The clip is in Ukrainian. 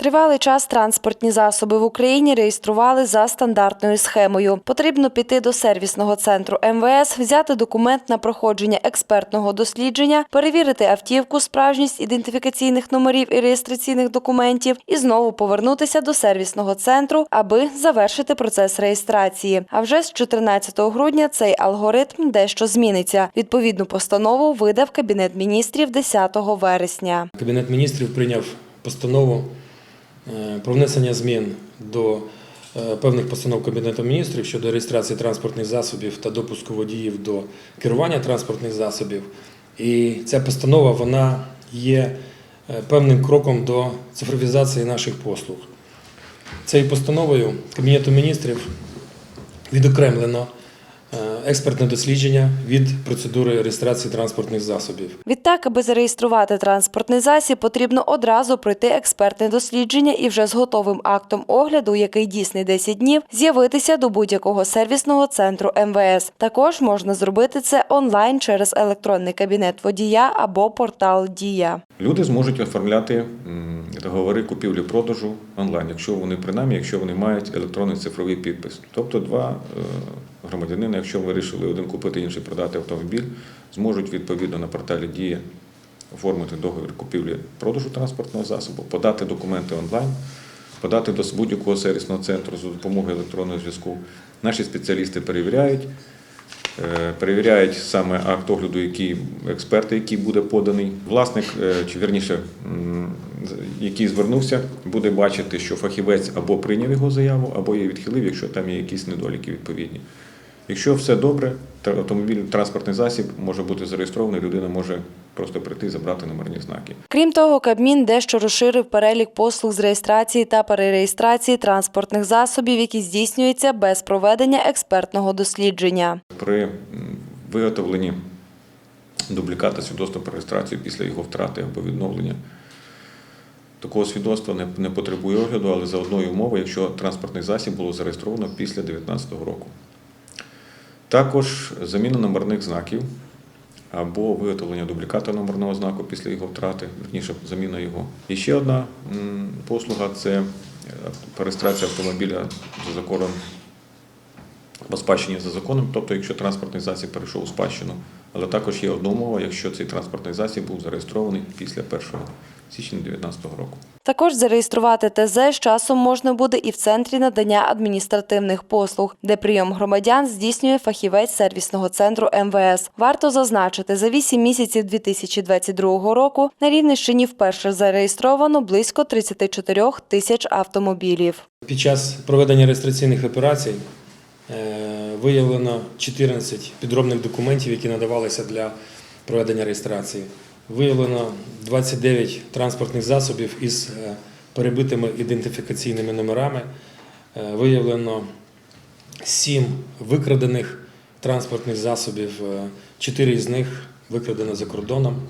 Тривалий час транспортні засоби в Україні реєстрували за стандартною схемою. Потрібно піти до сервісного центру МВС, взяти документ на проходження експертного дослідження, перевірити автівку, справжність ідентифікаційних номерів і реєстраційних документів, і знову повернутися до сервісного центру, аби завершити процес реєстрації. А вже з 14 грудня цей алгоритм дещо зміниться. Відповідну постанову видав Кабінет міністрів 10 вересня. Кабінет міністрів прийняв постанову про внесення змін до е, певних постанов Кабінету міністрів щодо реєстрації транспортних засобів та допуску водіїв до керування транспортних засобів. І ця постанова вона є е, певним кроком до цифровізації наших послуг. Цією постановою Кабінету міністрів відокремлено е, експертне дослідження від процедури реєстрації транспортних засобів. Відтак, аби зареєструвати транспортний засіб, потрібно одразу пройти експертне дослідження і вже з готовим актом огляду, який дійсний 10 днів, з'явитися до будь-якого сервісного центру МВС. Також можна зробити це онлайн через електронний кабінет водія або портал Дія. Люди зможуть оформляти м, договори купівлі-продажу онлайн, якщо вони принаймні, якщо вони мають електронний цифровий підпис. Тобто два е, громадянина, якщо вирішили один купити, інший продати автомобіль, зможуть відповідно на порталі Дія оформити договір купівлі-продажу транспортного засобу, подати документи онлайн, подати до будь-якого сервісного центру за допомогою електронного зв'язку. Наші спеціалісти перевіряють. Е, Перевіряють саме акт огляду, який експерти, який буде поданий. Власник, е, чи вірніше, який звернувся, буде бачити, що фахівець або прийняв його заяву, або її відхилив, якщо там є якісь недоліки відповідні. Якщо все добре, то автомобіль, транспортний засіб може бути зареєстрований, людина може просто прийти і забрати номерні знаки. Крім того, Кабмін дещо розширив перелік послуг з реєстрації та перереєстрації транспортних засобів, які здійснюються без проведення експертного дослідження. При виготовленні дубліката свідоцтва про реєстрацію після його втрати або відновлення. Такого свідоцтва не, не потребує огляду, але за одною умовою, якщо транспортний засіб було зареєстровано після 2019 року. Також заміна номерних знаків або виготовлення дубліката номерного знаку після його втрати, верніше заміна його. І ще одна послуга це е, реєстрація автомобіля за законом або спадщині за законом, тобто якщо транспортний засіб перейшов у спадщину. Але також є одна умова, якщо цей транспортний засіб був зареєстрований після 1 січня 2019 року. Також зареєструвати ТЗ з часом можна буде і в центрі надання адміністративних послуг, де прийом громадян здійснює фахівець сервісного центру МВС. Варто зазначити, за 8 місяців 2022 року на Рівненщині вперше зареєстровано близько 34 тисяч автомобілів. Під час проведення реєстраційних операцій виявлено 14 підробних документів, які надавалися для проведення реєстрації. Виявлено 29 транспортних засобів із е, перебитими ідентифікаційними номерами. Е, Виявлено 7 викрадених транспортних засобів, 4 з них викрадено за кордоном.